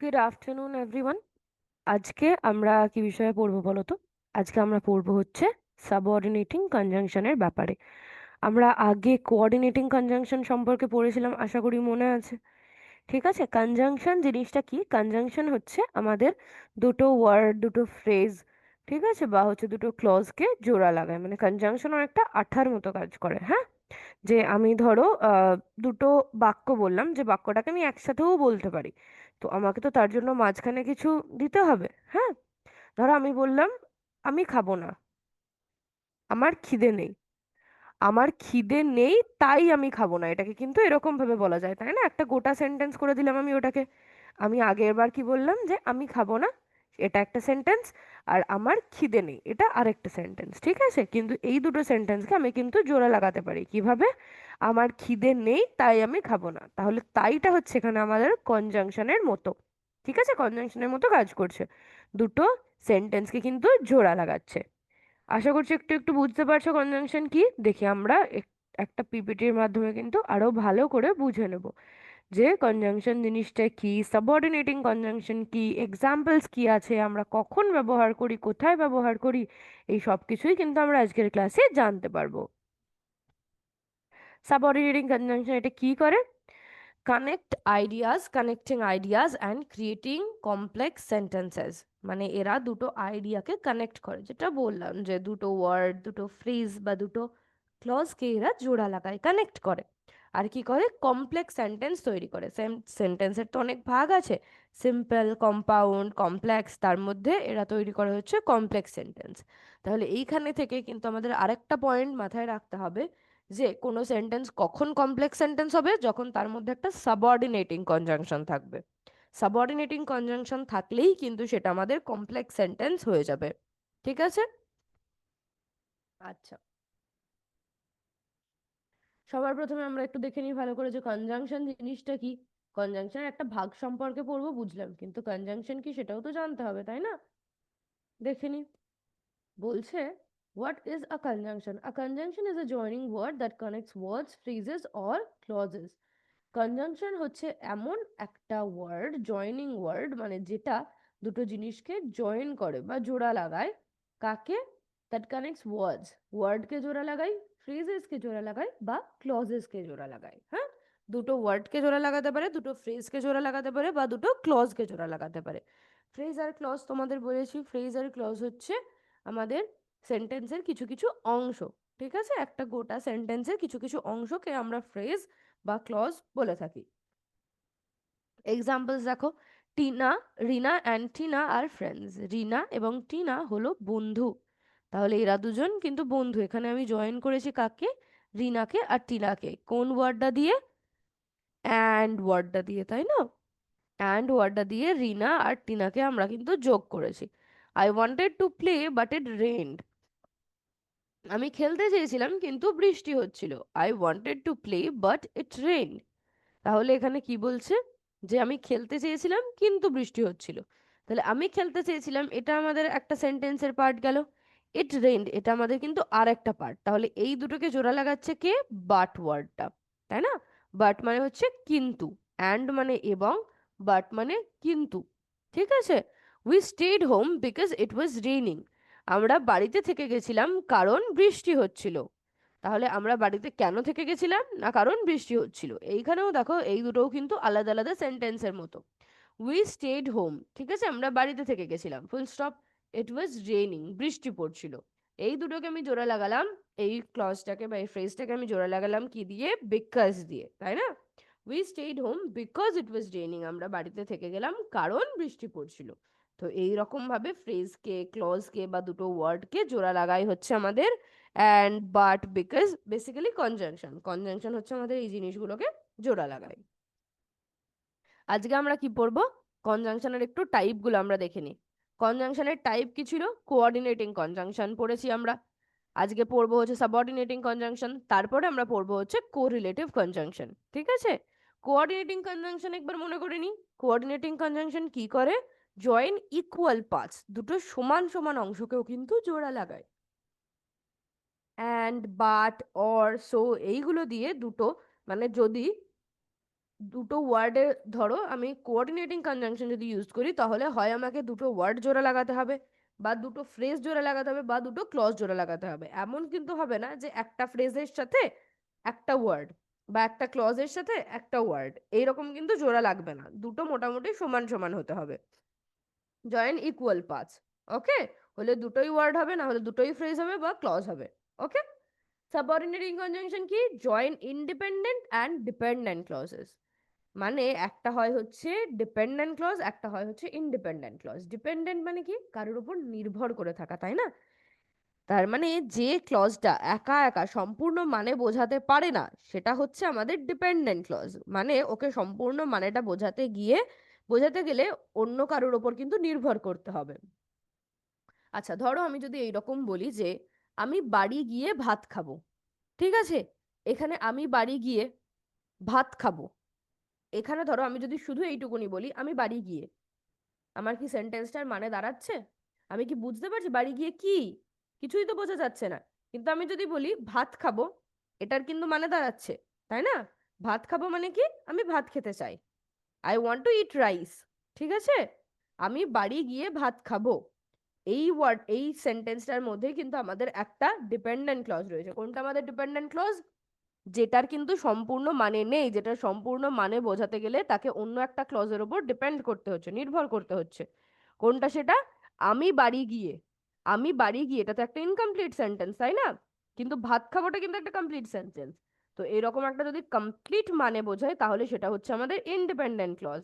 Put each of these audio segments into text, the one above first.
Good afternoon everyone আজকে আমরা কি বিষয়ে পড়ব বলো তো? আজকে আমরা পড়ব হচ্ছে সাবঅর্ডিনেটিং কনজাংশনের ব্যাপারে। আমরা আগে কোঅর্ডিনেটিং কনজাংশন সম্পর্কে পড়েছিলাম, আশা করি মনে আছে। ঠিক আছে? কনজাংশন জিনিসটা কি? কনজাংশন হচ্ছে আমাদের দুটো ওয়ার্ড দুটো ফ্রেজ ঠিক আছে? বা হচ্ছে দুটো ক্লজকে জোড়া লাগায়। মানে কনজাংশন অনেকটা আঠার মতো কাজ করে হ্যাঁ? যে আমি ধরো দুটো বাক্য বললাম, যে বাক্যটাকে আমি একসাথেও বলতে পারি। তো আমাকে তো তার জন্য মাঝখানে কিছু দিতে হবে হ্যাঁ? ধরো আমি বললাম, আমি খাব না। আমার খিদে নেই। আমার খিদে নেই, তাই আমি খাব না। এটাকে কিন্তু এরকম ভাবে বলা যায়, তাই না? একটা গোটা সেন্টেন্স করে দিলাম আমি ওটাকে। আমি আগের বার কি বললাম যে, আমি খাব না এটা একটা সেন্টেন্স আর আমার খিদে নেই, এটা আরেকটা সেন্টেন্স ঠিক আছে? কিন্তু এই দুটো সেন্টেন্সকে আমি কিন্তু জোড়া লাগাতে পারি। কীভাবে? আমার খিদে নেই, তাই আমি খাব না। তাহলে তাইটা হচ্ছে এখানে আমাদের কনজাংশনের মতো, ঠিক আছে? কনজাংশনের মতো কাজ করছে। দুটো সেন্টেন্সকে কিন্তু জোড়া লাগাচ্ছে। আশা করছি একটু একটু বুঝতে পারছ কনজাংশন কি? দেখি আমরা এক- একটা পিপিটির মাধ্যমে কিন্তু আরও ভালো করে বুঝে নেব। যে কনজাংশন জিনিসটা কি সাবঅর্ডিনেটিং কনজাংশন কি এক্সাম্পলস কি আছে, আমরা কখন ব্যবহার করি, কোথায় ব্যবহার করি, এই সব কিছুই কিন্তু আমরা আজকের ক্লাসে জানতে পারব। সাবঅর্ডিনেটিং কনজাংশন এটা কি করে? Connect ideas connecting ideas and creating complex sentences মানে এরা দুটো আইডিয়াকে কানেক্ট করে, যেটা বললাম যে দুটো ওয়ার্ড দুটো ফ্রেজ বা দুটো ক্লজকে এরা জোড়া লাগায় কানেক্ট করে। আর কি করে? কমপ্লেক্স সেন্টেন্স তৈরি করে। সেম সেন্টেন্সের তো অনেক ভাগ আছে। সিম্পল কম্পাউন্ড কমপ্লেক্স তার মধ্যে এরা তৈরি করে হচ্ছে কমপ্লেক্স সেন্টেন্স তাহলে এইখানে থেকে কিন্তু আমাদের আরেকটা পয়েন্ট মাথায় রাখতে হবে যে, কোনো সেন্টেন্স কখন কমপ্লেক্স সেন্টেন্স হবে? যখন তার মধ্যে একটা সাবঅর্ডিনেটিং কনজাংশন থাকবে। সাবঅর্ডিনেটিং কনজাংশন থাকলেই কিন্তু সেটা আমাদের কমপ্লেক্স সেন্টেন্স হয়ে যাবে। ঠিক আছে? আচ্ছা। সবার প্রথমে আমরা একটু দেখে নিই ভালো করে যে কনজাংশন জিনিসটা কি। কনজাংশনের একটা ভাগ সম্পর্কে পড়ব, বুঝলাম। কিন্তু কনজাংশন কি সেটাও তো জানতে হবে, তাই না? দেখে নিই। বলছে, what is a conjunction? A conjunction is a joining word that connects words, phrases, or clauses. Conjunction হচ্ছে এমন একটা ওয়ার্ড জয়নিং ওয়ার্ড মানে যেটা দুটো জিনিসকে জয়েন করে বা জোড়া লাগায়। কাকে? দ্যাট কানেক্টস ওয়ার্ডস ওয়ার্ডকে জোড়া লাগাই ফ্রেজেসকে জোড়া লাগাই বা ক্লজেসকে জোড়া লাগাই হ্যাঁ? দুটো ওয়ার্ডকে জোড়া লাগাতে পারে, দুটো ফ্রেজকে জোড়া লাগাতে পারে বা দুটো ক্লজকে জোড়া লাগাতে পারে। ফ্রেজ আর ক্লজ তোমাদের বলেছি ফ্রেজ আর ক্লজ হচ্ছে আমাদের সেন্টেন্সের কিছু কিছু অংশ, ঠিক আছে? একটা গোটা সেন্টেন্সের কিছু কিছু অংশকে আমরা ফ্রেজ বা ক্লজ বলে থাকি। এক্সাম্পলস দেখো, টিনা, রিনা অ্যান্ড টিনা আর ফ্রেন্ডস রিনা এবং টিনা হলো বন্ধু। তাহলে এরা দুজন কিন্তু বন্ধু। এখানে আমি জয়েন করেছি কাকে? রিনাকে আর টিনাকে। কোন ওয়ার্ডটা দিয়ে? অ্যান্ড ওয়ার্ডটা দিয়ে, তাই না? অ্যান্ড ওয়ার্ডটা দিয়ে রিনা আর টিনাকে আমরা কিন্তু যোগ করেছি। I wanted to play but it rained আমি খেলতে চেয়েছিলাম, কিন্তু বৃষ্টি হচ্ছিল। I wanted to play but it rain তাহলে এখানে কি বলছে? যে আমি খেলতে চেয়েছিলাম, কিন্তু বৃষ্টি হচ্ছিল। তাহলে আমি খেলতে চেয়েছিলাম, এটা আমাদের একটা সেন্টেন্সের পার্ট গেল। ইট রেন্ড এটা আমাদের কিন্তু আর একটা পার্ট তাহলে এই দুটোকে জোড়া লাগাচ্ছে কে? বাট ওয়ার্ডটা তাই না? বাট মানে হচ্ছে কিন্তু। অ্যান্ড মানে এবং বাট মানে কিন্তু। ঠিক আছে? We stayed home because it was raining আমরা বাড়িতে থেকে গেছিলাম কারণ বৃষ্টি হচ্ছিল। তাহলে আমরা বাড়িতে কেন থেকে গেছিলাম? না কারণ বৃষ্টি হচ্ছিল। এইখানেও দেখো, এই দুটোও কিন্তু আলাদা আলাদা সেন্টেন্সের মতো। উই স্টেড হোম ঠিক আছে? আমরা বাড়িতে থেকে গেছিলাম। Full stop it was raining বৃষ্টি পড়ছিল। এই দুটোকে আমি জোড়া লাগালাম, এই ক্লজটাকে বা এই ফ্রেজটাকে আমি জোড়া লাগালাম কি দিয়ে? বিকজ দিয়ে, তাই না? We stayed home because it was raining আমরা বাড়িতে থেকে গেলাম কারণ বৃষ্টি পড়ছিল। তো এই রকম ভাবে ফ্রেজকে ক্লজকে বা দুটো ওয়ার্ডকে জোড়া লাগাই হচ্ছে আমাদের and but because basically conjunction conjunction হচ্ছে আমাদের এই জিনিসগুলোকে জোড়া লাগাই। আজকে আমরা কি পড়ব? কনজাংশনের একটু টাইপগুলো আমরা দেখে নিই। কনজাংশনের টাইপ কি ছিল? কোঅর্ডিনেটিং কনজাংশন পড়েছি আমরা। আজকে পড়ব হচ্ছে সাবঅর্ডিনেটিং কনজাংশন তারপরে আমরা পড়ব হচ্ছে কোরিলেটিভ কনজাংশন ঠিক আছে? কোঅর্ডিনেটিং কনজাংশন একবার মনে করে নিই। কোঅর্ডিনেটিং কনজাংশন কি করে? জয়েন ইকুয়াল পার্টস দুটো সমান সমান অংশকেও কিন্তু জোড়া লাগায়। অ্যান্ড বাট অর সো এইগুলো দিয়ে দুটো মানে যদি দুটো ওয়ার্ডে ধরো আমি কোঅর্ডিনেটিং কনজাংশন যদি ইউজ করি, তাহলে হয় আমাকে দুটো ওয়ার্ড জোড়া লাগাতে হবে, বা দুটো ফ্রেজ জোড়া লাগাতে হবে, বা দুটো ক্লজ জোড়া লাগাতে হবে। এমন কিন্তু হবে না যে একটা ফ্রেজের সাথে একটা ওয়ার্ড বা একটা ক্লজের সাথে একটা ওয়ার্ড এইরকম কিন্তু জোড়া লাগবে না। দুটো মোটামুটি সমান সমান হতে হবে। জয়েন ইকুয়াল পাঁচ ওকে হলে দুটোই ওয়ার্ড হবে, না হলে দুটোই ফ্রেজ হবে, বা ক্লজ হবে ওকে সাবঅর্ডিনেটিং কনজাংশন কি? Join independent and dependent clauses মানে একটা হয় হচ্ছে ডিপেন্ডেন্ট ক্লজ একটা হয় হচ্ছে ইনডিপেন্ডেন্ট ক্লজ ডিপেন্ডেন্ট মানে কি? কারোর উপর নির্ভর করে থাকা, তাই না? তার মানে যে ক্লজটা একা একা সম্পূর্ণ মানে বোঝাতে পারে না, সেটা হচ্ছে আমাদের ডিপেন্ডেন্ট ক্লজ মানে ওকে সম্পূর্ণ মানেটা বোঝাতে গিয়ে, বোঝাতে গেলে অন্য কারোর ওপর কিন্তু নির্ভর করতে হবে। আচ্ছা ধরো আমি যদি এইরকম বলি যে, আমি বাড়ি গিয়ে ভাত খাব, ঠিক আছে? এখানে আমি বাড়ি গিয়ে ভাত খাব। এখানে ধরো আমি যদি শুধু এইটুকুনি বলি, আমি বাড়ি গিয়ে আমার কি সেন্টেন্সটার মানে দাঁড়াচ্ছে? আমি কি বুঝতে পারছি বাড়ি গিয়ে কি? কিছুই তো বোঝা যাচ্ছে না। কিন্তু আমি যদি বলি ভাত খাব, এটার কিন্তু মানে দাঁড়াচ্ছে, তাই না? ভাত খাব মানে কি? আমি ভাত খেতে চাই। I want to eat rice ঠিক আছে? আমি বাড়ি গিয়ে ভাত খাব। এই ওয়ার্ড এই সেন্টেন্সটার মধ্যে কিন্তু আমাদের একটা ডিপেন্ডেন্ট ক্লজ রয়েছে। কোনটা আমাদের ডিপেন্ডেন্ট ক্লজ যেটার কিন্তু সম্পূর্ণ মানে নেই যেটা সম্পূর্ণ মানে বোঝাতে গেলে তাকে অন্য একটা ক্লজের ওপর ডিপেন্ড করতে হচ্ছে, নির্ভর করতে হচ্ছে। কোনটা সেটা? আমি বাড়ি গিয়ে, আমি বাড়ি গিয়ে এটা তো একটা ইনকমপ্লিট সেন্টেন্স তাই না? কিন্তু ভাত খাবোটা কিন্তু একটা কমপ্লিট সেন্টেন্স তো এরকম একটা যদি কমপ্লিট মানে বোঝায়, তাহলে সেটা হচ্ছে আমাদের ইন্ডিপেন্ডেন্ট ক্লজ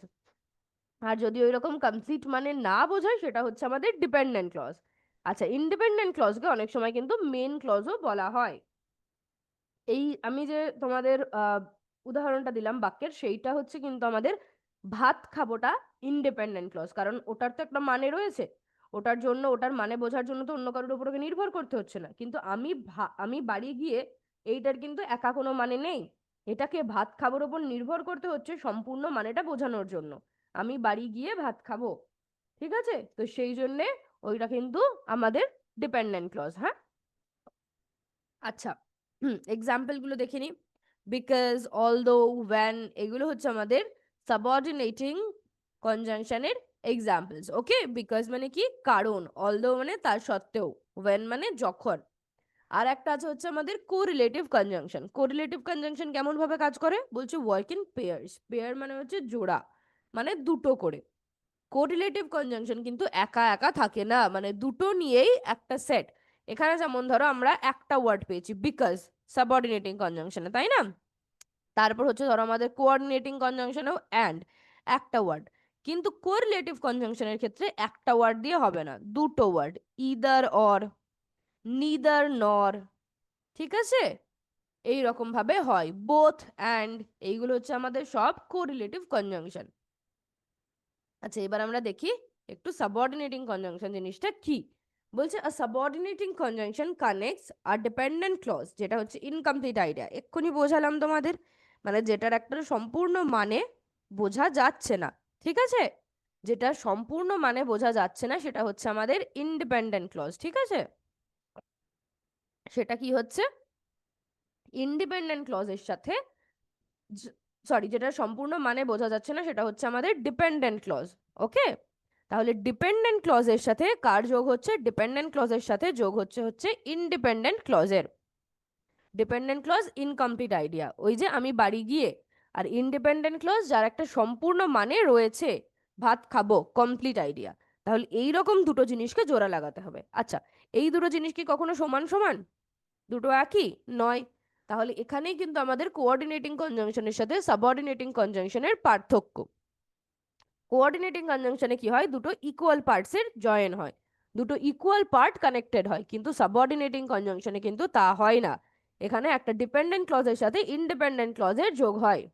আর যদি ওই রকম কমপ্লিট মানে না বোঝায়, সেটা হচ্ছে আমাদের ডিপেন্ডেন্ট ক্লজ আচ্ছা ইন্ডিপেন্ডেন্ট ক্লজকে অনেক সময় কিন্তু মেন ক্লজও বলা হয়। এই আমি যে তোমাদের উদাহরণটা দিলাম বাক্যের, সেইটা হচ্ছে কিন্তু আমাদের ভাত খাবোটা ইন্ডিপেন্ডেন্ট ক্লজ কারণ ওটার তো একটা মানে রয়েছে। ওটার জন্য, ওটার মানে বোঝার জন্য তো অন্য কারোর উপর নির্ভর করতে হচ্ছে না। কিন্তু আমি আমি বাড়ি গিয়ে এইটার কিন্তু একা কোনো মানে নেই। এটাকে ভাত খাবার ওপর নির্ভর করতে হচ্ছে সম্পূর্ণ মানেটা বোঝানোর জন্য। আমি বাড়ি গিয়ে ভাত খাব, ঠিক আছে? তো সেই জন্যে ওইটা কিন্তু আমাদের ডিপেন্ডেন্ট ক্লজ হ্যাঁ? আচ্ছা। এক্সাম্পলগুলো দেখে নি বিকজ অলদো ওয়্যান এগুলো হচ্ছে আমাদের সাবঅর্ডিনেটিং কনজাংশনের এক্সাম্পলস ওকে বিকজ মানে কি? কারণ অলদো মানে তার সত্ত্বেও ওয়েন মানে যখন। আর একটা আছে হচ্ছে আমাদের কোরিলেটিভ কনজাংশন কোরিলেটিভ কনজাংশন কেমন ভাবে কাজ করে? বলছে ওয়ার্ক ইন পেয়ার্স পেয়ার মানে হচ্ছে জোড়া মানে দুটো করে। কোরিলেটিভ কনজাংশন কিন্তু একা একা থাকে না মানে দুটো নিয়েই একটা সেট এখানে যেমন ধরো আমরা একটা ওয়ার্ড পেয়েছি বিকজ সাবঅর্ডিনেটিং কনজাংশনে তাই না? তারপর হচ্ছে ধরো আমাদের কোঅর্ডিনেটিং কনজাংশনেও অ্যান্ড একটা ওয়ার্ড কিন্তু কোরিলেটিভ কনজাংশনের ক্ষেত্রে একটা ওয়ার্ড দিয়ে হবে না, দুটো ওয়ার্ড ইদার অর নিদার নর ঠিক আছে? এই রকম ভাবে হয় বোথ অ্যান্ড এইগুলো হচ্ছে আমাদের সব কোরিলেটিভ কনজাংশন আচ্ছা এবার আমরা দেখি একটু সাবঅর্ডিনেটিং কনজাংশন জিনিসটা কি? বলছে আ সাবঅর্ডিনেটিং কনজাংশন কানেক্টস আর ডিপেন্ডেন্ট ক্লজ যেটা হচ্ছে ইনকমপ্লিট আইডিয়া এক্ষুনি বোঝালাম তোমাদের মানে যেটার একটা সম্পূর্ণ মানে বোঝা যাচ্ছে না, ঠিক আছে? যেটা সম্পূর্ণ মানে বোঝা যাচ্ছে না, সেটা হচ্ছে আমাদের ইন্ডিপেন্ডেন্ট ক্লজ ঠিক আছে? সেটা কি হচ্ছে? ইন্ডিপেন্ডেন্ট ক্লজের সাথে সরি যেটা সম্পূর্ণ মানে বোঝা যাচ্ছে না, সেটা হচ্ছে আমাদের ডিপেন্ডেন্ট ক্লজ ওকে তাহলে ডিপেন্ডেন্ট ক্লজের সাথে কার যোগ হচ্ছে? ডিপেন্ডেন্ট ক্লজের সাথে যোগ হচ্ছে হচ্ছে ইনডিপেন্ডেন্ট ক্লজের ডিপেন্ডেন্ট ক্লজ ইনকমপ্লিট আইডিয়া ওই যে আমি বাড়ি গিয়ে আর ইনডিপেন্ডেন্ট ক্লজ যার একটা সম্পূর্ণ মানে রয়েছে, ভাত খাব কমপ্লিট আইডিয়া তাহলে এই রকম দুটো জিনিসকে জোড়া লাগাতে হবে। আচ্ছা এই দুটো জিনিস কি কখনো সমান সমান? দুটো একই? নয়। তাহলে এখানেই কিন্তু আমাদের কোঅর্ডিনেটিং কনজাংশনের সাথে সাবঅর্ডিনেটিং কনজাংশনের পার্থক্য। কোঅর্ডিনেটিং কনজাংশনে কি হয়? দুটো ইকুয়াল পার্টসের জয়েন হয়। দুটো ইকুয়াল পার্ট কানেক্টেড হয়। কিন্তু সাবঅর্ডিনেটিং কনজাংশনে কিন্তু তা হয় না। এখানে একটা ডিপেন্ডেন্ট ক্লজের সাথে ইন্ডিপেন্ডেন্ট ক্লজের যোগ হয়।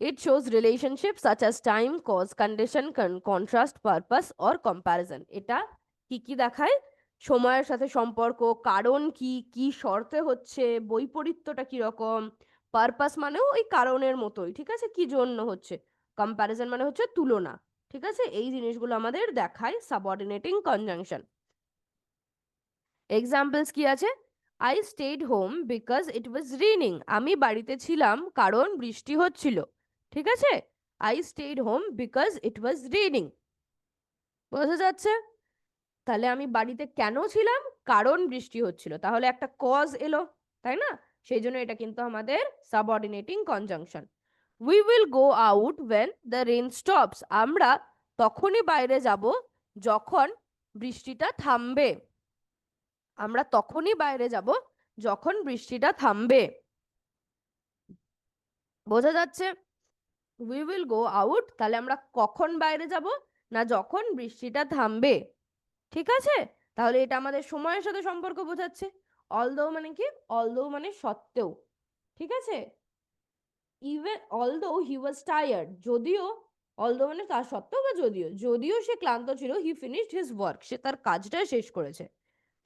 It shows relationships such as time, cause, condition, con- contrast, purpose or. এটা কি কি দেখায়? সময়ের সাথে সম্পর্ক কারণ কি কি শর্তে হচ্ছে বৈপরীত্যটা কি রকম পারপাস মানেও ওই কারণের মতোই ঠিক আছে? কি জন্য হচ্ছে? কম্প্যারিজন মানে হচ্ছে তুলনা, ঠিক আছে? এই জিনিসগুলো আমাদের দেখায় সাবঅর্ডিনেটিং কনজাংশন এক্সাম্পলস কি আছে? I stayed home because it was raining আমি বাড়িতে ছিলাম কারণ বৃষ্টি হচ্ছিল, ঠিক আছে? I stayed home because it was raining বোঝা যাচ্ছে? তাহলে আমি বাড়িতে কেন ছিলাম? কারণ বৃষ্টি হচ্ছিল। তাহলে একটা কজ এলো, তাই না? সেই জন্য এটা কিন্তু আমাদের subordinating conjunction we will go out when the rain stops আমরা তখনই বাইরে যাব যখন বৃষ্টিটা থামবে। আমরা তখনই বাইরে যাব যখন বৃষ্টিটা থামবে। বোঝা যাচ্ছে? উই উইল গো আউট তাহলে আমরা কখন বাইরে যাব না যখন বৃষ্টিটা থামবে? ঠিক আছে? তাহলে এটা আমাদের সময়ের সাথে সম্পর্ক বোঝাচ্ছে। অলদো মানে কি? অলদো মানে সত্ত্বেও। ঠিক আছে? Even although he was tired যদিও অলদো মানে তার সত্ত্বেও বা যদিও যদিও সে ক্লান্ত ছিল হি ফিনিশড হিজ ওয়ার্ক সে তার কাজটা শেষ করেছে।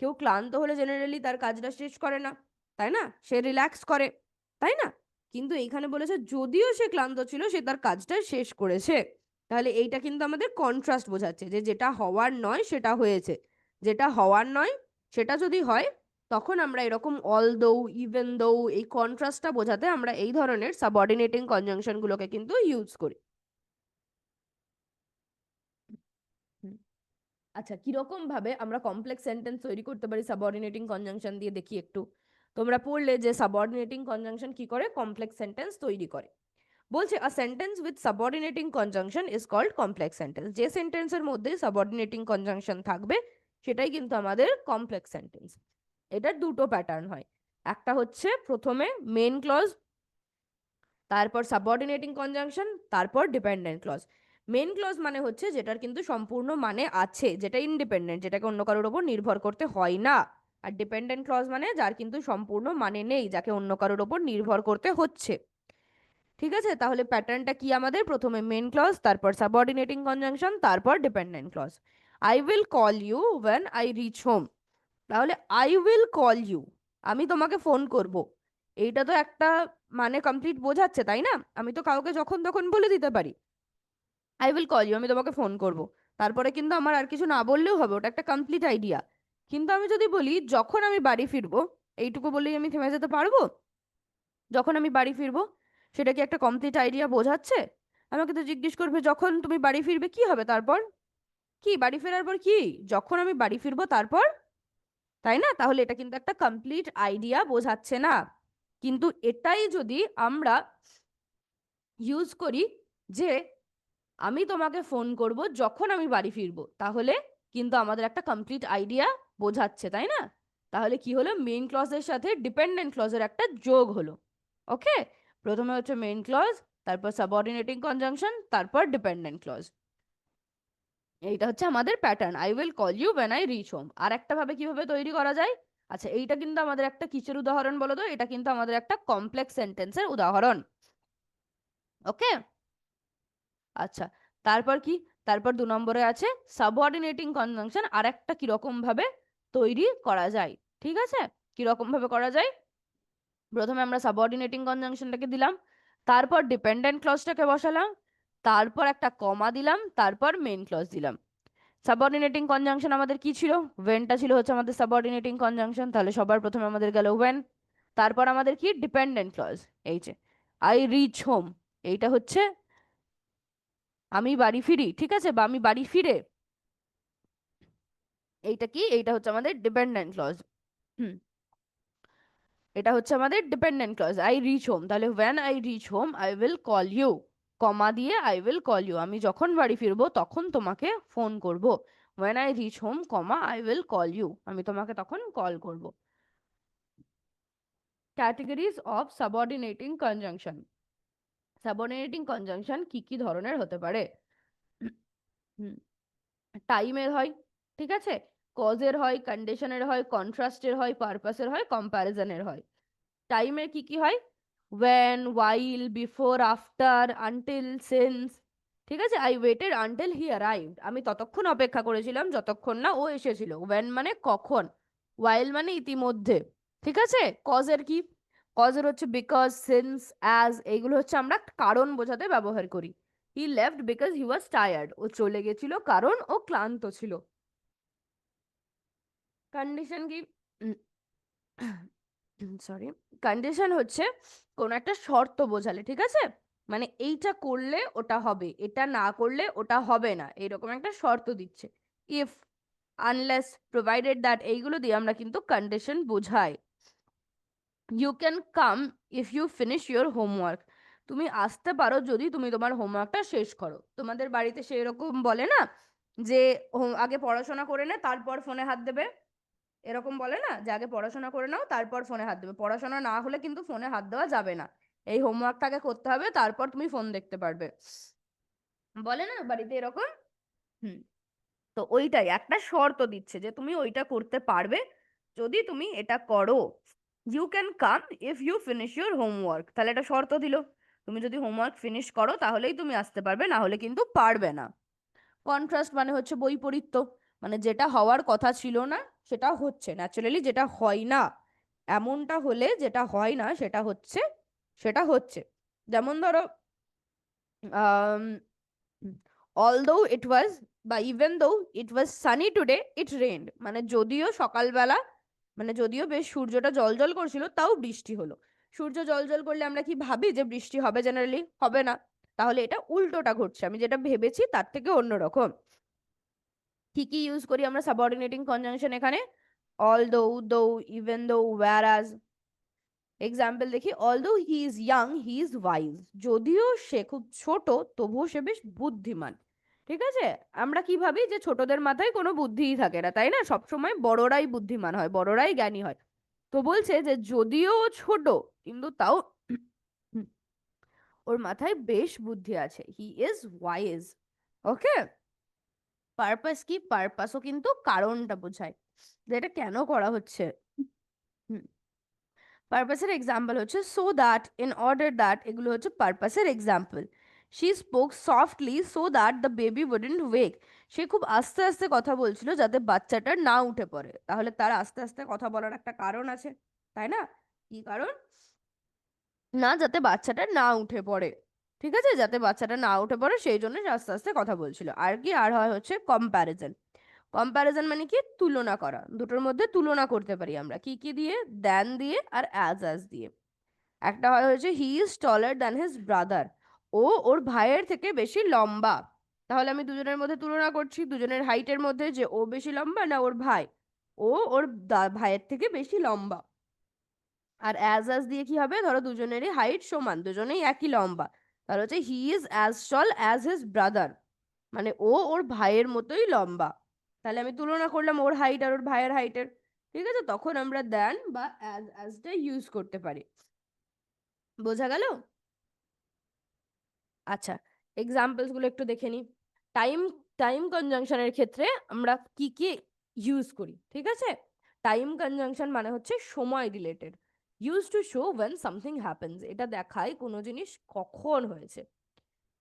কেউ ক্লান্ত হলে জেনারেলি তার কাজটা শেষ করে না, তাই না? সে রিল্যাক্স করে, তাই না? কিন্তু এইখানে বলেছে, যদিও সে ক্লান্ত ছিল, সে তার কাজটা শেষ করেছে। তাহলে এইটা কিন্তু আমাদের কন্ট্রাস্ট বোঝাচ্ছে যে যেটা হওয়ার নয়, সেটা হয়েছে। যেটা হওয়ার নয়, সেটা যদি হয় তখন আমরা এরকম অল দৌ ইভেন দৌ এই কন্ট্রাস্টটা বোঝাতে আমরা এই ধরনের সাবঅর্ডিনেটিং কনজাংশনগুলোকে কিন্তু ইউজ করি। আচ্ছা কীরকম ভাবে আমরা কমপ্লেক্স সেন্টেন্স তৈরি করতে পারি সাবঅর্ডিনেটিং কনজাংশন দিয়ে দেখি একটু? তোমরা পড়লে যে সাবঅর্ডিনেটিং কনজাংশন কি করে? কমপ্লেক্স সেন্টেন্স তৈরি করে। বলছে a sentence with subordinating conjunction is called complex sentence যে সেন্টেন্সের মধ্যে সাবঅর্ডিনেটিং কনজাংশন থাকবে, সেটাই কিন্তু আমাদের কমপ্লেক্স সেন্টেন্স এটার দুটো প্যাটার্ন হয়। একটা হচ্ছে প্রথমে মেন ক্লজ তারপর সাবঅর্ডিনেটিং কনজাংশন তারপর ডিপেন্ডেন্ট ক্লজ মেন ক্লজ মানে হচ্ছে যেটার কিন্তু সম্পূর্ণ মানে আছে, যেটা ইন্ডিপেন্ডেন্ট যেটাকে অন্য কারোর ওপর নির্ভর করতে হয় না। আর ডিপেন্ডেন্ট ক্লজ মানে যার কিন্তু সম্পূর্ণ মানে নেই, যাকে অন্য কারোর ওপর নির্ভর করতে হচ্ছে। ঠিক আছে? তাহলে প্যাটার্নটা কি আমাদের? প্রথমে মেন ক্লজ তারপর সাবঅর্ডিনেটিং কনজাংশন তারপর dependent clause I will call you when I reach home তাহলে আই উইল কল ইউ আমি তোমাকে ফোন করব। এইটা তো একটা মানে কমপ্লিট বোঝাচ্ছে, তাই না? আমি তো কাউকে যখন তখন বলে দিতে পারি। আই উইল কল ইউ আমি তোমাকে ফোন করব। তারপরে কিন্তু আমার আর কিছু না বললেও হবে, ওটা একটা কমপ্লিট আইডিয়া কিন্তু আমি যদি বলি, যখন আমি বাড়ি ফিরবো, এইটুকু বলেই আমি থেমে যেতে পারব? যখন আমি বাড়ি ফিরবো, সেটা কি একটা কমপ্লিট আইডিয়া বোঝাচ্ছে? আমাকে তো জিজ্ঞেস করবে, যখন তুমি বাড়ি ফিরবে, কি হবে তারপর? কি, বাড়ি ফেরার পর কি? যখন আমি বাড়ি ফিরবো, তারপর? তাই না? তাহলে এটা কিন্তু একটা কমপ্লিট আইডিয়া বোঝাচ্ছে না। কিন্তু এটাই যদি আমরা ইউজ করি যে আমি তোমাকে ফোন করব যখন আমি বাড়ি ফিরবো, তাহলে কিন্তু আমাদের একটা কমপ্লিট আইডিয়া বোঝাচ্ছে, তাই না? তাহলে কি হলো? মেইন ক্লজের সাথে ডিপেন্ডেন্ট ক্লজের একটা যোগ হলো। ওকে প্রথমে হচ্ছে মেইন ক্লজ তারপর সাবঅর্ডিনেটিং কনজাংশন তারপর ডিপেন্ডেন্ট ক্লজ এইটা হচ্ছে আমাদের pattern I will call you when I reach home আর একটা ভাবে কীভাবে তৈরি করা যায়? আচ্ছা এইটা কিন্তু আমাদের একটা কিসের উদাহরণ বলো তো? এটা কিন্তু আমাদের একটা কমপ্লেক্স সেন্টেন্সের উদাহরণ। ওকে? আচ্ছা তারপর কি? তারপর দু নম্বরে আছে সাবঅর্ডিনেটিং কনজাংশন আর একটা কীরকম ভাবে তৈরি করা যায়। ঠিক আছে? কীরকম ভাবে করা যায়? প্রথমে আমরা সাবঅর্ডিনেটিং কনজাংশনটাকে দিলাম। তারপর ডিপেন্ডেন্ট ক্লজটাকে বসালাম। তারপর একটা কমা দিলাম, তারপর মেন ক্লজ দিলাম। সাবঅর্ডিনেটিং কনজাংশন আমাদের কি ছিল? ওয়েনটা ছিল হচ্ছে আমাদের সাবঅর্ডিনেটিং কনজাংশন তাহলে সবার প্রথমে আমাদের গেল ওয়েন তারপর আমাদের কি? ডিপেন্ডেন্ট ক্লজ এই যে আই রিচ হোম এইটা হচ্ছে আমি বাড়ি ফিরি, ঠিক আছে? বা আমি বাড়ি ফিরে, এইটা কি? এইটা হচ্ছে আমাদের ডিপেন্ডেন্ট ক্লজ হুম। এটা হচ্ছে আমাদের dependent clause I reach home তাহলে when I reach home I will call you comma দিয়ে আই উইল কল ইউ আমি যখন বাড়ি ফিরবো তখন তোমাকে ফোন করব। When I reach home comma I will call you আমি তোমাকে তখন কল করব। Categories of subordinating conjunction subordinating conjunction কি কি ধরনের হতে পারে? টাইমের হয়, ঠিক আছে? কজের হয় কন্ডিশনের হয় কন্ট্রাস্টের হয় পারপাসের হয় কম্প্যারিজনের হয়। টাইমের কি কি হয়? When while before after until since ঠিক আছে? I waited until he arrived আমি ততক্ষণ অপেক্ষা করেছিলাম যতক্ষণ না ও এসেছিল। ওয়েন মানে কখন? ওয়াইল মানে ইতিমধ্যে। ঠিক আছে? কজের কি? কজের হচ্ছে বিকজ সিন্স অ্যাজ এইগুলো হচ্ছে আমরা কারণ বোঝাতে ব্যবহার করি। He left because he was tired ও চলে গেছিল কারণ ও ক্লান্ত ছিল। কন্ডিশন কি? সরি কন্ডিশন হচ্ছে কোনো একটা শর্ত বোঝালে, ঠিক আছে? মানে এইটা করলে ওটা হবে, এটা না করলে ওটা হবে না, এরকম একটা শর্ত দিচ্ছে। ইফ আনলেস প্রোভাইডেড দ্যাট এইগুলো দিয়ে আমরা কিন্তু কন্ডিশন বোঝাই। You can come if you finish your homework তুমি আসতে পারো যদি তুমি তোমার হোমওয়ার্কটা শেষ করো। তোমাদের বাড়িতে সেই রকম বলে না যে আগে পড়াশোনা করে নে, তারপর ফোনে হাত দেবে। এরকম বলে না যে, আগে পড়াশোনা করে নাও, তারপর ফোনে হাত দেবে। পড়াশোনা না হলে কিন্তু ফোনে হাত দেওয়া যাবে না। এই হোমওয়ার্কটাকে করতে হবে, তারপর তুমি ফোন দেখতে পারবে। বলে না বাড়িতে এরকম? হুম। তো ওইটাই, একটা শর্ত দিচ্ছে যে, তুমি ওইটা করতে পারবে। যদি তুমি এটা করো you can come if you finish your homework তাহলে এটা শর্ত দিল। তুমি যদি হোমওয়ার্ক ফিনিশ করো, তাহলেই তুমি আসতে পারবে, না হলে কিন্তু পারবে না। কন্ট্রাস্ট মানে হচ্ছে বৈপরীত্য মানে যেটা হওয়ার কথা ছিল না, সেটা হচ্ছে। ন্যাচারালি যেটা হয় না, এমনটা হলে যেটা হয় না, সেটা হচ্ছে সেটা হচ্ছে। যেমন ধরো অল অলদো ইট ওয়াজ বা even though it was sunny today it রেন্ড মানে যদিও সকালবেলা মানে যদিও বেশ সূর্যটা জলজল করছিল, তাও বৃষ্টি হলো। সূর্য জলজল করলে আমরা কি ভাবি যে বৃষ্টি হবে জেনারেলি হবে না। তাহলে এটা উল্টোটা ঘটছে। আমি যেটা ভেবেছি, তার থেকে অন্যরকম কি কি ইউজ করি আমরা সাবঅর্ডিনেটিং কনজাংশন এখানে? অল দো দো ইভেন দো ওয়ার আজ এক্সাম্পল দেখি although he is young he is wise যদিও সে খুব ছোট, তবুও সে বেশ বুদ্ধিমান। ঠিক আছে? আমরা কি ভাবি যে ছোটদের মাথায় কোনো বুদ্ধিই থাকে না, তাই না? সবসময় বড়রাই বুদ্ধিমান হয়, বড়রাই জ্ঞানী হয়। তো বলছে যে যদিও ছোট, কিন্তু তাও ওর মাথায় বেশ বুদ্ধি আছে। He is wise okay purpose কি? পারপাসও কিন্তু কারণটা বোঝায়। যে এটা কেন করা হচ্ছে? পারপাসের এক্সাম্পল হচ্ছে so that in order that এগুলো হচ্ছে পারপাসের example she spoke softly so that the baby wouldn't wake সে খুব আস্তে আস্তে কথা বলছিল যাতে বাচ্চাটা না উঠে পড়ে। তাহলে তার আস্তে আস্তে কথা বলার একটা কারণ আছে, তাই না? কি কারণ? না যাতে বাচ্চাটা না উঠে পড়ে। ঠিক আছে? যাতে বাচ্চাটা না উঠে পড়ে, সেই জন্য আস্তে আস্তে কথা বলছিল। আর কি, আর হয় হচ্ছে কম্প্যারিজন কম্প্যারিজন মানে কি? তুলনা করা। দুটোর মধ্যে তুলনা করতে পারি আমরা। কি কি দিয়ে? দ্যান দিয়ে আর অ্যাজ অ্যাজ দিয়ে। একটা হয় হচ্ছে he is taller than his brother ও ওর ভাইয়ের থেকে বেশি লম্বা। তাহলে আমি দুজনের মধ্যে তুলনা করছি। দুজনের হাইটের মধ্যে যে ও বেশি লম্বা না ওর ভাই। ও ওর ভাইয়ের থেকে বেশি লম্বা। আর অ্যাজ অ্যাজ দিয়ে কি হবে? ধরো দুজনেরই হাইট সমান, দুজনেই একই লম্বা। তাহলে হচ্ছে he is as tall as his brother মানে ও ওর ভাইয়ের মতোই লম্বা। তাহলে আমি তুলনা করলাম ওর হাইট আর ওর ভাইয়ের হাইটের ঠিক আছে? তখন আমরা দেন বা অ্যাজ অ্যাজটা ইউজ করতে পারি। বোঝা গেল? আচ্ছা এক্সাম্পলসগুলো একটু দেখে নিই। টাইম টাইম কনজাংশনের ক্ষেত্রে আমরা কি কি ইউজ করি? ঠিক আছে? টাইম কনজাংশন মানে হচ্ছে সময় related use to show when something happens এটা দেখায় কোনো জিনিস কখন হয়েছে।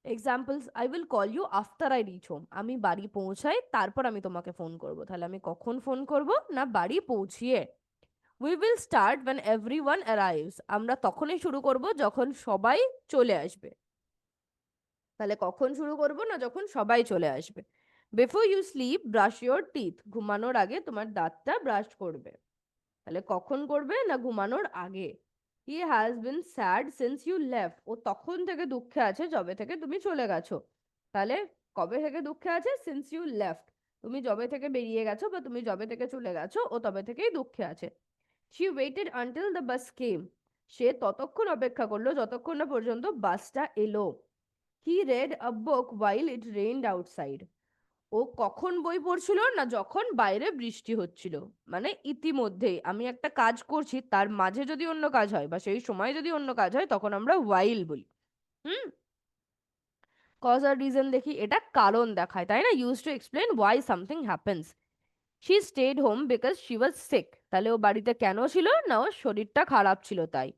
Examples I will call you after I reach home আমি বাড়ি পৌঁছাই, তারপর আমি তোমাকে ফোন করব। তাহলে আমি কখন ফোন করব? না, বাড়ি পৌঁছিয়ে। We will start when everyone arrives আমরা তখনই শুরু করব যখন সবাই চলে আসবে। তাহলে কখন শুরু করব না যখন সবাই চলে আসবে? Before you sleep brush your teeth ঘুমানোর আগে তোমার দাঁতটা ব্রাশ করবে। তাহলে কখন করবে না ঘুমানোর আগে? He has been sad since you left ও তখন থেকে দুঃখে আছে যবে থেকে তুমি চলে গেছো। তাহলে কবে থেকে দুঃখে আছে? সিন্স ইউ লেফট তুমি যবে থেকে বেরিয়ে গেছো বা তুমি যবে থেকে চলে গেছো, ও তবে থেকেই দুঃখে আছে। She waited until the bus came সে ততক্ষণ অপেক্ষা করল যতক্ষণ না পর্যন্ত বাসটা এলো। He read a book while it rained outside ও কখন বই পড়ছিল না যখন বাইরে বৃষ্টি হচ্ছিল? মানে ইতিমধ্যেই আমি একটা কাজ করছি, তার মাঝে যদি অন্য কাজ হয় বা সেই সময় যদি অন্য কাজ হয় তখন আমরা ওয়াইল বলি। হুম? কজ আর রিজন দেখি, এটা কারণ দেখায়, তাই না? Use to explain why something happens she stayed home because she was sick তাহলে ও বাড়িতে কেন ছিল না? ওর শরীরটা খারাপ ছিল তাই।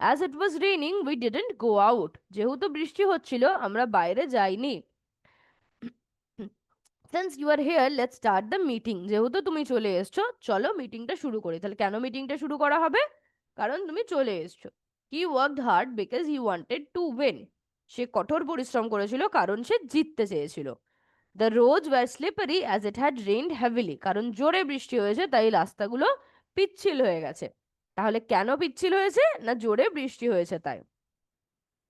As it was raining we didn't go out যেহেতু বৃষ্টি হচ্ছিল, আমরা বাইরে যাইনি। Since you are here let start the meeting যেহেতু তুমি চলে এসছো, চলো মিটিংটা শুরু করি। তাহলে কেন মিটিংটা শুরু করা হবে? কারণ তুমি চলে এসছো। He worked hard because he wanted to win সে কঠোর পরিশ্রম করেছিল, কারণ সে জিততে চেয়েছিল। The roads were slippery as it had rained heavily কারণ জোরে বৃষ্টি হয়েছে, তাই রাস্তাগুলো পিচ্ছিল হয়ে গেছে। তাহলে কেন পিচ্ছিল হয়েছে না জোরে বৃষ্টি হয়েছে তাই?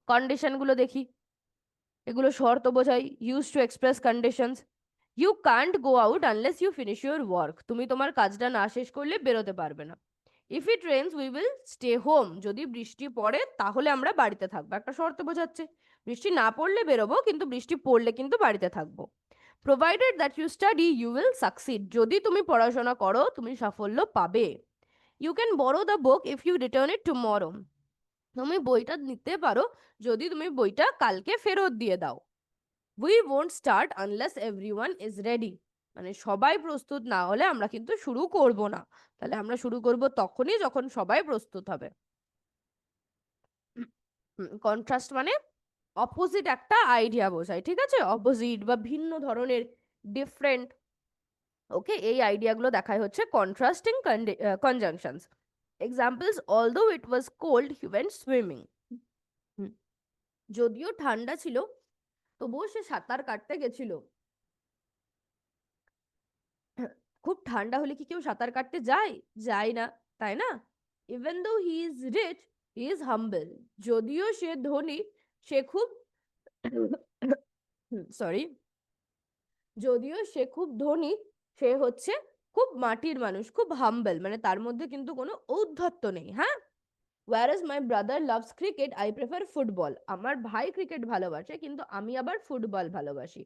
কন্ডিশনগুলো দেখি। এগুলো শর্ত বোঝাই। Use to express conditions you can't go out unless you finish your work তুমি তোমার কাজটা না শেষ করলে বেরোতে পারবে না। If it rains we will stay home যদি বৃষ্টি পড়ে, তাহলে আমরা বাড়িতে থাকব। একটা শর্ত বোঝাচ্ছে। বৃষ্টি না পড়লে বেরোবো, কিন্তু বৃষ্টি পড়লে কিন্তু বাড়িতে থাকব। Provided that you study you will succeed যদি তুমি পড়াশোনা করো, তুমি সাফল্য পাবে। You can borrow the book if you return it tomorrow তুমি বইটা নিতে পারো, যদি তুমি বইটা কালকে ফেরত দিয়ে দাও। We won't start unless everyone is ready মানে সবাই প্রস্তুত না হলে আমরা কিন্তু শুরু করব না। তাহলে আমরা শুরু করব তখনই যখন সবাই প্রস্তুত হবে। কন্ট্রাস্ট মানে অপোজিট একটা আইডিয়া বোঝায়, ঠিক আছে? অপোজিট বা ভিন্ন ধরনের ডিফারেন্ট ওকে এই আইডিয়াগুলো দেখায় হচ্ছে contrasting conjunctions examples although it was cold he went swimming যদিও ঠান্ডা ছিল তবুও সে সাঁতার কাটতে গেছিল। খুব ঠান্ডা হলে কি কেউ সাঁতার কাটতে যায়? যায় না, তাই না? Even though he is rich he is humble যদিও সে ধনী, সে খুব সরি যদিও সে খুব ধনী, সে হচ্ছে খুব মাটির মানুষ, খুব হাম্বল মানে তার মধ্যে কিন্তু কোনো ঔদ্ধত্য নেই হ্যাঁ? Whereas my brother loves cricket I prefer football আমার ভাই ক্রিকেট ভালোবাসে, কিন্তু আমি আবার ফুটবল ভালোবাসি।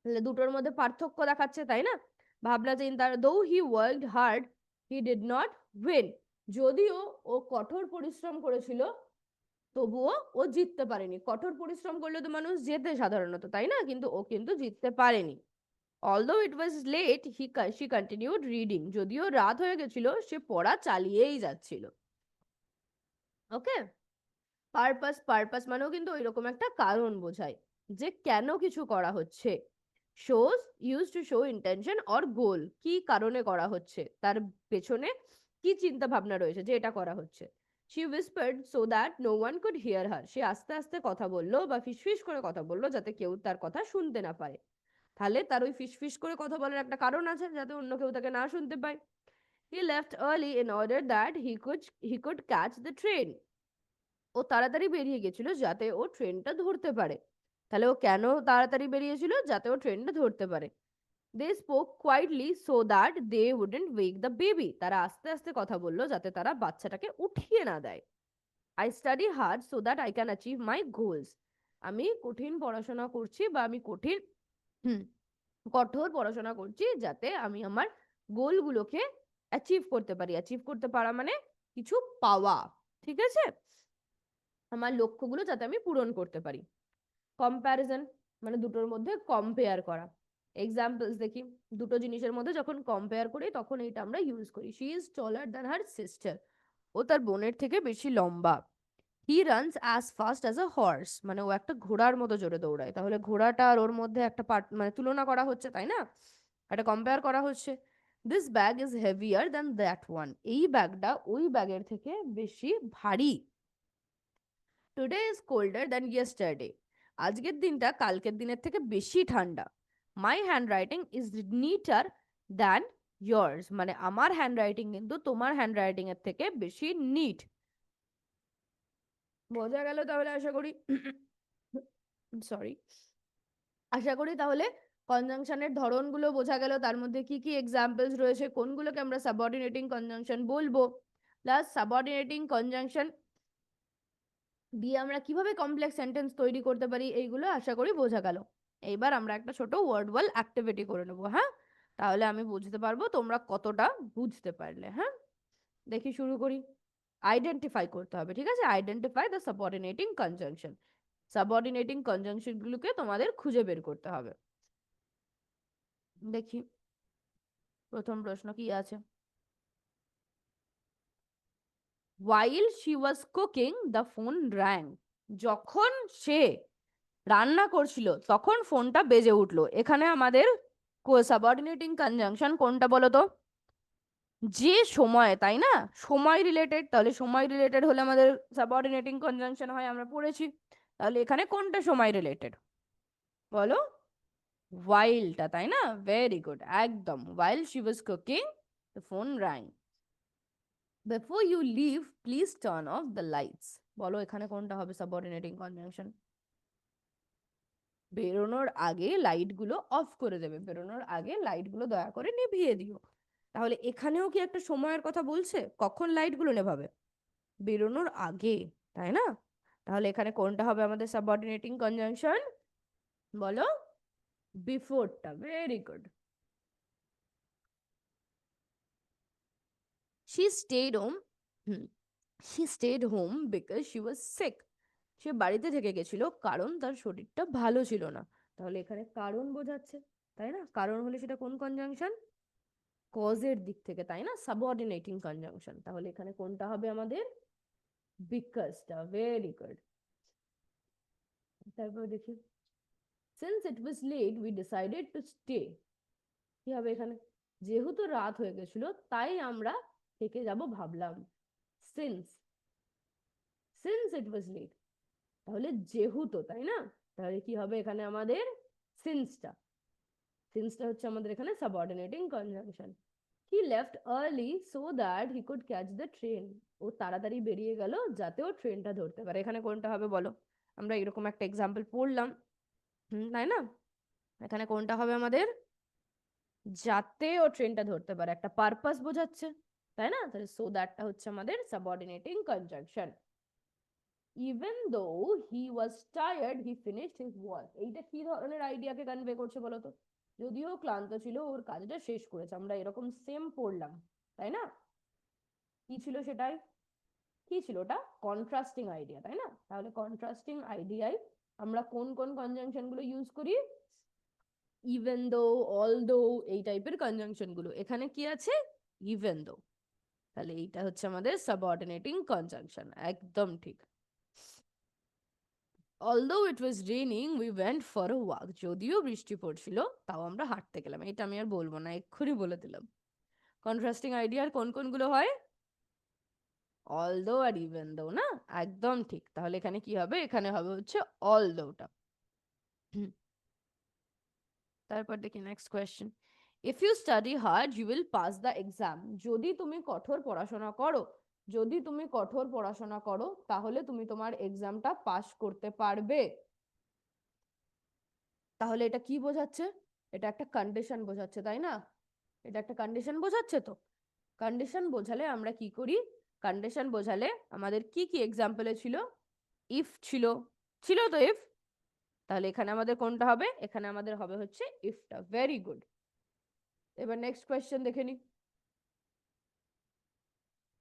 তাহলে দুটোর মধ্যে পার্থক্য দেখাচ্ছে, তাই না? ভাবনা চিন্তার though he worked hard he did not win যদিও ও কঠোর পরিশ্রম করেছিল, তবুও ও জিততে পারেনি। কঠোর পরিশ্রম করলে তো মানুষ জেতে সাধারণত, তাই না? কিন্তু ও কিন্তু জিততে পারেনি। Although it was late he she continued reading যদিও রাত হয়ে গেছিল, সে পড়া চালিয়েই যাচ্ছিল। ওকে? পারপাস পারপাস মানেও কিন্তু ওইরকম একটা কারণ বোঝায় যে কেন কিছু করা হচ্ছে। Shows use to show intention or goal কি কারণে করা হচ্ছে? তার পেছনে কি চিন্তা ভাবনা রয়েছে যে এটা করা হচ্ছে? She whispered so that no one could hear her সে আস্তে আস্তে কথা বলল বা ফিসফিস করে কথা বলল যাতে কেউ তার কথা শুনতে না পারে। তাহলে তার ওই ফিসফিস করে কথা বলার একটা কারণ আছে যাতে অন্য কেউ তাকে না শুনতে পায়। He left early in order that he could he could catch the train ও তাড়াতাড়ি বেরিয়ে গেছিল যাতে ও ট্রেনটা ধরতে পারে। তাহলে ও কেন তাড়াতাড়ি বেরিয়েছিল? যাতে ও ট্রেনটা ধরতে পারে। They spoke quietly so that they wouldn't wake the baby তারা আস্তে আস্তে কথা বলল যাতে তারা বাচ্চাটাকে উঠিয়ে না দেয়। I study hard so that I can achieve my goals আমি কঠিন পড়াশোনা করছি বা আমি কঠিন কঠোর পড়াশোনা করছি যাতে আমি আমার গোলগুলোকে অ্যাচিভ করতে পারি। অ্যাচিভ করতে পারা মানে কিছু পাওয়া, ঠিক আছে? আমার লক্ষ্যগুলো যাতে আমি পূরণ করতে পারি। কম্প্যারিজন মানে দুটোর মধ্যে কম্পেয়ার করা। এক্সাম্পলস দেখি। দুটো জিনিসের মধ্যে যখন কম্পেয়ার করি, তখন এইটা আমরা ইউজ করি। She is taller than her sister ও তার বোনের থেকে বেশি লম্বা। He runs as fast as a horse মানে ও একটা ঘোড়ার মতো জোরে দৌড়ায়। তাহলে ঘোড়াটা আর ওর মধ্যে একটা পার্ট মানে তুলনা করা হচ্ছে, তাই না? একটা কম্পেয়ার করা হচ্ছে। This bag is heavier than that one এই ব্যাগটা ওই ব্যাগের থেকে বেশি ভারী। Today is colder than yesterday আজকের দিনটা কালকের দিনের থেকে বেশি ঠান্ডা। My handwriting is neater than yours মানে আমার হ্যান্ড রাইটিং কিন্তু তোমার হ্যান্ড রাইটিং এর থেকে বেশি নিট বোঝা গেল তাহলে আশা করি? সরি আশা করি তাহলে কনজাংশনের ধরনগুলো বোঝা গেল। তার মধ্যে কি কি এক্সাম্পলস রয়েছে? কোনগুলোকে আমরা সাবঅর্ডিনেটিং কনজাংশন বলব? প্লাস সাবঅর্ডিনেটিং কনজাংশন দিয়ে আমরা কীভাবে কমপ্লেক্স সেন্টেন্স তৈরি করতে পারি? এইগুলো আশা করি বোঝা গেল। এইবার আমরা একটা ছোট ওয়ার্ড ওয়াল অ্যাক্টিভিটি করে নেব হ্যাঁ? তাহলে আমি বুঝতে পারব তোমরা কতটা বুঝতে পারলে হ্যাঁ? দেখি শুরু করি। আইডেন্টিফাই করতে হবে, ঠিক আছে? Identify the subordinating conjunction subordinating কনজাংশনগুলোকে তোমাদের খুঁজে বের করতে হবে। দেখি। প্রথম প্রশ্ন কি আছে? While she was cooking, the phone rang. যখন সে রান্না করছিল, তখন ফোনটা বেজে উঠল। এখানে আমাদের সাবঅর্ডিনেটিং কনজাংশন কোনটা বলো তো? যে সময়, তাই না? সময় রিলেটেড তাহলে সময় রিলেটেড হলে আমাদের সাবঅর্ডিনেটিং কনজাংশন হয়, আমরা পড়েছি। তাহলে এখানে কোনটা সময় রিলেটেড বলো। ওয়াইলটা তাই না? ভেরি গুড একদম। While she was cooking the phone rang before you leave please turn off the lights বলো এখানে কোনটা হবে সাবঅর্ডিনেটিং কনজাংশন বেরোনোর আগে লাইটগুলো অফ করে দেবে। বেরোনোর আগে লাইটগুলো দয়া করে নিভিয়ে দিও। তাহলে এখানেও কি একটা সময়ের কথা বলছে? কখন লাইটগুলো নেভাবে? বেরোনোর আগে, তাই না? তাহলে এখানে কোনটা হবে আমাদের সাবঅর্ডিনেটিং কনজাংশন বলো। বিফোরটা very good she stayed home she stayed home because she was sick. সে বাড়িতে থেকে গেছিল, কারণ তার শরীরটা ভালো ছিল না। তাহলে এখানে কারণ বোঝাচ্ছে, তাই না? কারণ হলে সেটা কোন কনজাংশন কজের দিক থেকে, তাই না? সাবঅর্ডিনেটিং কনজাংশন তাহলে এখানে কোনটা হবে আমাদের? বিকজটা ভেরি গুড তারপর দেখি। Since it was late we decided to stay কি হবে এখানে? যেহেতু রাত হয়ে গেছিল, তাই আমরা থেকে যাব ভাবলাম since since it was late তাহলে যেহেতু, তাই না? তাহলে কি হবে এখানে আমাদের সিন্সটা সিন্সটা হচ্ছে আমাদের এখানে subordinating conjunction he left early so that he could catch the train ও তাড়াতাড়ি বেরিয়ে গেল যাতে ও ট্রেনটা ধরতে পারে। এখানে কোনটা হবে বলো? আমরা এরকম একটা এক্সাম্পল পড়লাম। হুম, তাই না? এখানে কোনটা হবে আমাদের? যাতে ও ট্রেনটা ধরতে পারে, একটা পারপাস বোঝাচ্ছে, তাই না? তাহলে সো দ্যাটটা হচ্ছে আমাদের subordinating conjunction even though he was tired he finished his work এইটা কি ধরনের আইডিয়াকে কনভে করছে বলো তো? যদিও ক্লান্ত ছিল, ওর কাজটা শেষ করেছে, আমরা এরকম সেম পড়লাম, তাই না? কি ছিল সেটাই? কি ছিল ওটা? কন্ট্রাস্টিং আইডিয়া তাই না? তাহলে কন্ট্রাস্টিং আইডিয়ায় আমরা কোন কোন কনজাংশনগুলো ইউজ করি? ইভেন দো অল দো এই টাইপের কনজাংশনগুলো। এখানে কি আছে? ইভেন দো তাহলে এইটা হচ্ছে আমাদের সাবঅর্ডিনেটিং কনজাংশন একদম ঠিক। Although it was raining we went for a walk যদিও বৃষ্টি পড়ছিল, তাও আমরা হাঁটতে গেলাম। এটা আমি আর বলব না, এক্ষুনি বলে দিলাম। কন্ট্রাস্টিং আইডিয়ার কোন কোনগুলো হয়? অলদো আর ইভেন দো না? একদম ঠিক। তাহলে এখানে কি হবে? এখানে হবে হচ্ছে অলদোটা তারপর দেখি next question if you study hard you will pass the exam যদি তুমি কঠোর পড়াশোনা করো, যদি তুমি কঠোর পড়াশোনা করো, তাহলে তুমি তোমার এক্সামটা পাস করতে পারবে। তাহলে এটা কি বোঝাচ্ছে? এটা একটা কন্ডিশন বোঝাচ্ছে, তাই না? এটা একটা কন্ডিশন বোঝাচ্ছে তো? কন্ডিশন বোঝালে আমরা কি করি? কন্ডিশন বোঝালে আমাদের কি কি এক্সাম্পলে ছিল? ইফ ছিল। ছিল তো ইফ তাহলে এখানে আমাদের কোনটা হবে? এখানে আমাদের হবে হচ্ছে ইফটা ভেরি গুড এবার নেক্সট কোয়েশ্চেন দেখে নি।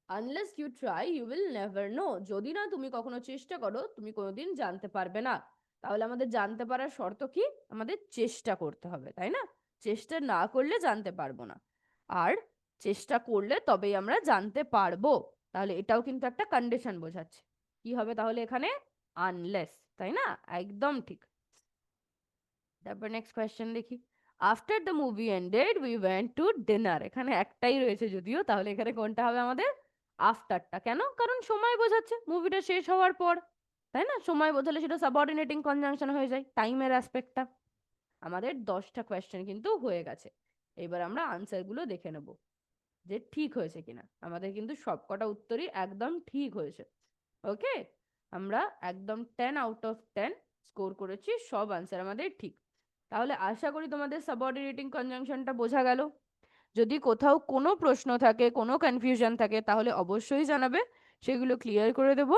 Unless you try you will never know যদি না, তুমি কখনো চেষ্টা করো, তুমি কোনোদিন জানতে পারবে না। তাহলে আমাদের জানতে পারার শর্ত কি? আমাদের চেষ্টা করতে হবে, তাই না? চেষ্টা না করলে জানতে পারব না। আর চেষ্টা করলে তবেই আমরা জানতে পারব। তাহলে এটাও কিন্তু একটা কন্ডিশন বোঝাচ্ছে। কি হবে তাহলে এখানে? আনলেস তাই না? একদম ঠিক। তারপর নেক্সট কোয়েশ্চেন দেখি। After the movie ended we went to dinner এখানে একটাই রয়েছে যদিও, তাহলে এখানে কোনটা হবে আমাদের? আফটারটা কেন? কারণ সময় বোঝাচ্ছে। মুভিটা শেষ হওয়ার পর, তাই না? সময় বোঝালে সেটা সাবঅর্ডিনেটিং কনজাংশন হয়ে যায় টাইমের অ্যাসপেক্টটা আমাদের দশটা কোয়েশ্চেন কিন্তু হয়ে গেছে। এবার আমরা আনসারগুলো দেখে নেব। যে ঠিক হয়েছে কিনা। আমাদের কিন্তু সবকটা উত্তরই একদম ঠিক হয়েছে। ওকে? আমরা একদম ten out of ten score করেছি, সব আনসার আমাদের ঠিক। তাহলে আশা করি তোমাদের সাবঅর্ডিনেটিং কনজাংশনটা বোঝা গেল। যদি কোথাও কোনো প্রশ্ন থাকে, কোনো কনফিউশন থাকে, তাহলে অবশ্যই জানাবে। সেগুলো ক্লিয়ার করে দেব।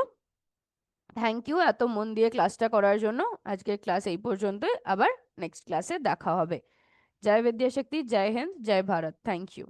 থ্যাংক ইউ এত মন দিয়ে ক্লাসটা করার জন্য। আজকের ক্লাস এই পর্যন্তই। আবার নেক্সট ক্লাসে দেখা হবে। জয় বিদ্যাশক্তি, জয় হিন্দ, জয় ভারত। Thank you